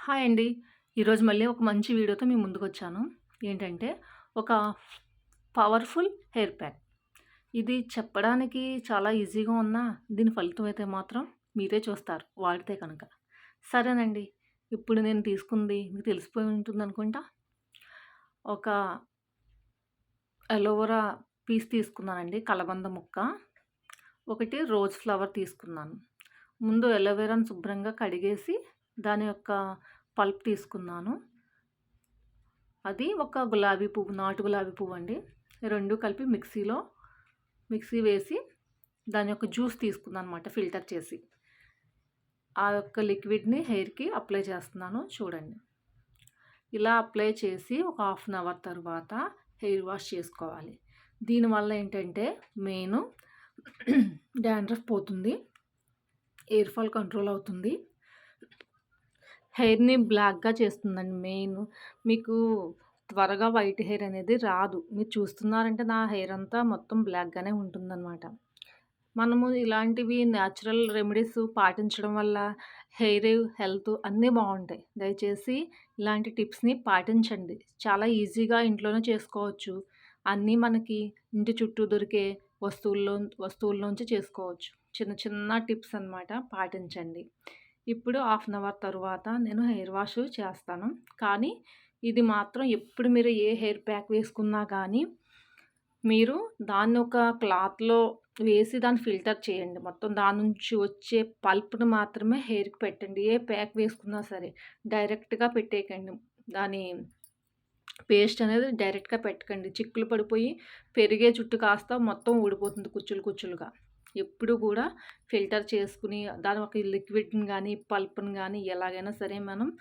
Hi అండి. ఈరోజు మళ్ళీ ఒక మంచి వీడియోతో మీ ముందుకొచ్చాను. ఏంటంటే ఒక పవర్‌ఫుల్ హెయిర్ ప్యాక్. ఇది చెప్పడానికి చాలా ఈజీగా ఉన్నా దీని ఫలితం అయితే మాత్రం మీరే చూస్తారు వాడితే కనుక. సరేనండి. ఇప్పుడు నేను తీసుకుంది మీకు తెలిసిపోయి ఉంటుంది అనుకుంటా ఒక అలోవెరా పీస్ తీసుకున్నానండి. కలబంద ముక్క. ఒకటి రోజ్ ఫ్లవర్ తీసుకున్నాను. ముందు అలోవెరాను శుభ్రంగా కడిగేసి దాని యొక్క పల్ప్ తీసుకున్నాను. అది ఒక గులాబీ పువ్వు, నాటు గులాబీ పువ్వు అండి. రెండు కలిపి మిక్సీలో మిక్సీ వేసి దాని యొక్క జ్యూస్ తీసుకున్నాను అనమాట ఫిల్టర్ చేసి. ఆ యొక్క లిక్విడ్‌ని హెయిర్‌కి అప్లై చేస్తున్నాను చూడండి. ఇలా అప్లై చేసి ఒక హాఫ్ అన్ అవర్ తర్వాత హెయిర్ వాష్ చేసుకోవాలి. దీనివల్ల ఏంటంటే మెయిన్ డాండ్రఫ్ పోతుంది. హెయిర్ ఫాల్ కంట్రోల్ అవుతుంది. హెయిర్‌ని బ్లాక్‌గా చేస్తుందండి మెయిన్. మీకు త్వరగా వైట్ హెయిర్ అనేది రాదు. మీరు చూస్తున్నారంటే నా హెయిర్ అంతా మొత్తం బ్లాక్‌గానే ఉంటుందన్నమాట మనము ఇలాంటివి న్యాచురల్ రెమెడీస్ పాటించడం వల్ల హెయిర్, హెల్త్ అన్నీ బాగుంటాయి దయచేసి ఇలాంటి టిప్స్‌ని పాటించండి. చాలా ఈజీగా ఇంట్లోనే చేసుకోవచ్చు. అన్నీ మనకి ఇంటి చుట్టూ దొరికే వస్తువుల్లో వస్తువుల్లోంచి చేసుకోవచ్చు. చిన్న చిన్న టిప్స్ అనమాట పాటించండి. ఇప్పుడు హాఫ్ అన్ అవర్ తరువాత నేను హెయిర్ వాష్ చేస్తాను. కానీ ఇది మాత్రం ఎప్పుడు మీరు ఏ హెయిర్ ప్యాక్ వేసుకున్నా కానీ మీరు దాన్ని ఒక క్లాత్‌లో వేసి దాన్ని ఫిల్టర్ చేయండి. మొత్తం దాని నుంచి వచ్చే పల్ప్‌ని మాత్రమే హెయిర్‌కి పెట్టండి. ఏ ప్యాక్ వేసుకున్నా సరే డైరెక్ట్‌గా పెట్టేయకండి. దాని పేస్ట్ అనేది డైరెక్ట్‌గా పెట్టకండి. చిక్కులు పడిపోయి పెరిగే జుట్టు కాస్త మొత్తం ఊడిపోతుంది కుచ్చులు కుచ్చులుగా. ఎప్పుడు కూడా ఫిల్టర్ చేసుకుని దాని ఒక లిక్విడ్‌ని కానీ పల్ప్‌ని కానీ ఎలాగైనా సరే మనం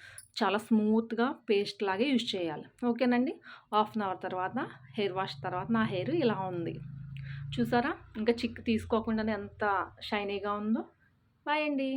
చాలా స్మూత్‌గా పేస్ట్ లాగే యూజ్ చేయాలి. ఓకేనండి. హాఫ్ అన్ అవర్ తర్వాత హెయిర్ వాష్ తర్వాత నా హెయిర్ ఇలా ఉంది. చూసారా? ఇంకా చిక్ తీసుకోకుండానే ఎంత షైనీగా ఉందో. బాయ్ అండి.